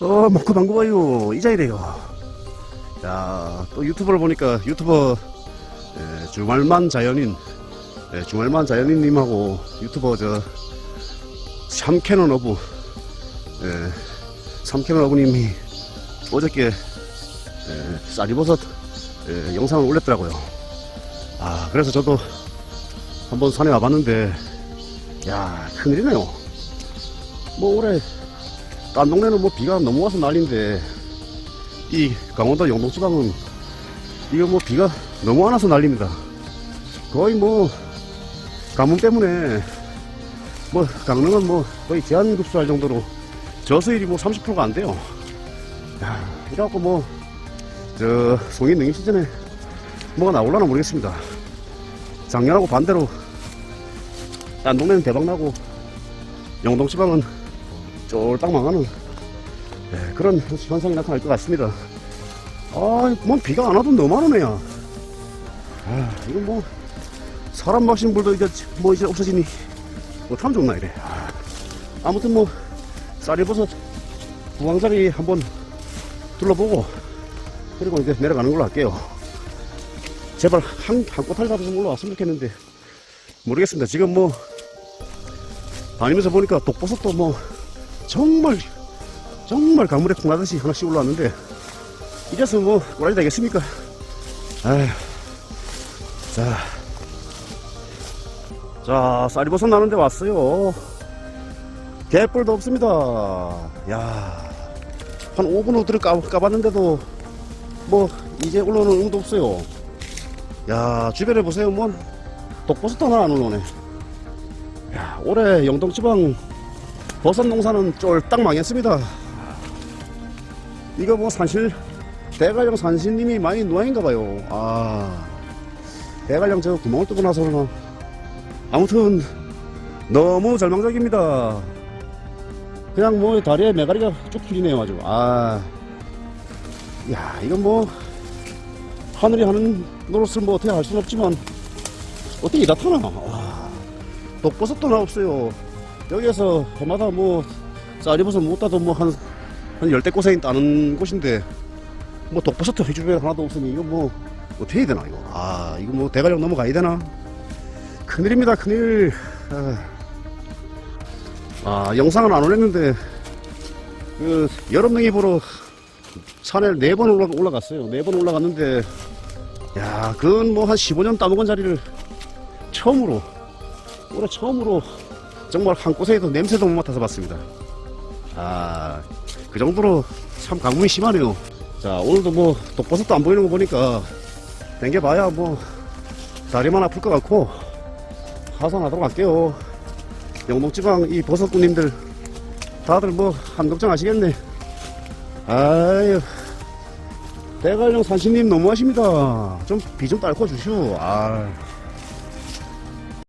어, 먹고 반가워요. 이자이래요. 야, 또 유튜버를 보니까 유튜버 에, 주말만 자연인, 에, 주말만 자연인님하고 유튜버 저 삼캐논 어부, 에, 삼캐논 어부님이 어저께 에, 쌀이버섯 에, 영상을 올렸더라고요. 아, 그래서 저도 한번 산에 와봤는데, 야, 큰일이네요. 뭐 올해 딴 동네는 뭐 비가 너무 와서 난리인데 이 강원도 영동지방은 이거 뭐 비가 너무 안 와서 난립니다. 거의 뭐 가뭄 때문에 뭐 강릉은 뭐 거의 제한급수할 정도로 저수율이 뭐 30%가 안 돼요. 야, 이래갖고 뭐저 송이 능이 시즌에 뭐가 나올라나 모르겠습니다. 작년하고 반대로 딴 동네는 대박 나고 영동지방은 쫄딱 망하는 예, 그런 현상이 나타날 것 같습니다. 아, 뭐 비가 안 와도 너무 안 오네요. 아, 이거 뭐 사람 막신 불도 이제 뭐 이제 없어지니 뭐참 좋나 이래. 아, 아무튼 뭐 쌀이버섯 구강자리 한번 둘러보고 그리고 이제 내려가는 걸로 할게요. 제발 한, 한 꼬탈 잡아서 올라왔으면 좋겠는데 모르겠습니다. 지금 뭐 다니면서 보니까 독버섯도 뭐 정말 정말 가물에 콩나듯이 하나씩 올라왔는데 이래서 뭐 꼬라지 되겠습니까? 아휴 자, 자 쌀이버섯 나는데 왔어요. 개뿔도 없습니다. 야, 한 5분 후들을 까, 까봤는데도 뭐 이제 올라오는 의무도 없어요. 야, 주변에 보세요. 뭐 독버섯도 하나 안 올라오네. 야, 올해 영동지방 버섯 농사는 쫄딱 망했습니다. 이거 뭐 산실 대관령 산신님이 많이 노아인가 봐요. 아 대관령 저 구멍을 뚫고 나서 그러나 아무튼 너무 절망적입니다. 그냥 뭐 다리에 메가리가 쭉 풀리네요 아주. 아, 야 이건 뭐 하늘이 하는 노릇을 뭐 어떻게 할 수는 없지만 어떻게 이 나타나? 와, 독버섯도 나 없어요. 여기에서 해마다 뭐 쌀이버섯 못 따도 뭐한 한 열대 꼬세인 따는 곳인데 뭐 독버섯도 해주변 하나도 없으니 이거 뭐 어떻게 해야 되나 이거. 아 이거 뭐 대가령 넘어가야 되나? 큰일입니다 큰일. 아, 아, 영상은 안 올렸는데 그 여름냉이 보러 산에 네번 올라, 올라갔어요. 네 번 올라갔는데 야 그건 뭐 한 15년 따먹은 자리를 처음으로 올해 처음으로 정말 한 곳에도 냄새도 못 맡아서 봤습니다. 아, 그 정도로 참 강물이 심하네요. 자, 오늘도 뭐 독버섯도 안 보이는 거 보니까 땡겨봐야 뭐 다리만 아플 것 같고 하산하도록 할게요. 영동지방 이 버섯꾼님들 다들 뭐 한 걱정 하시겠네. 아유, 대관령 산신님 너무하십니다. 좀 비좀 딸고 주시오. 아.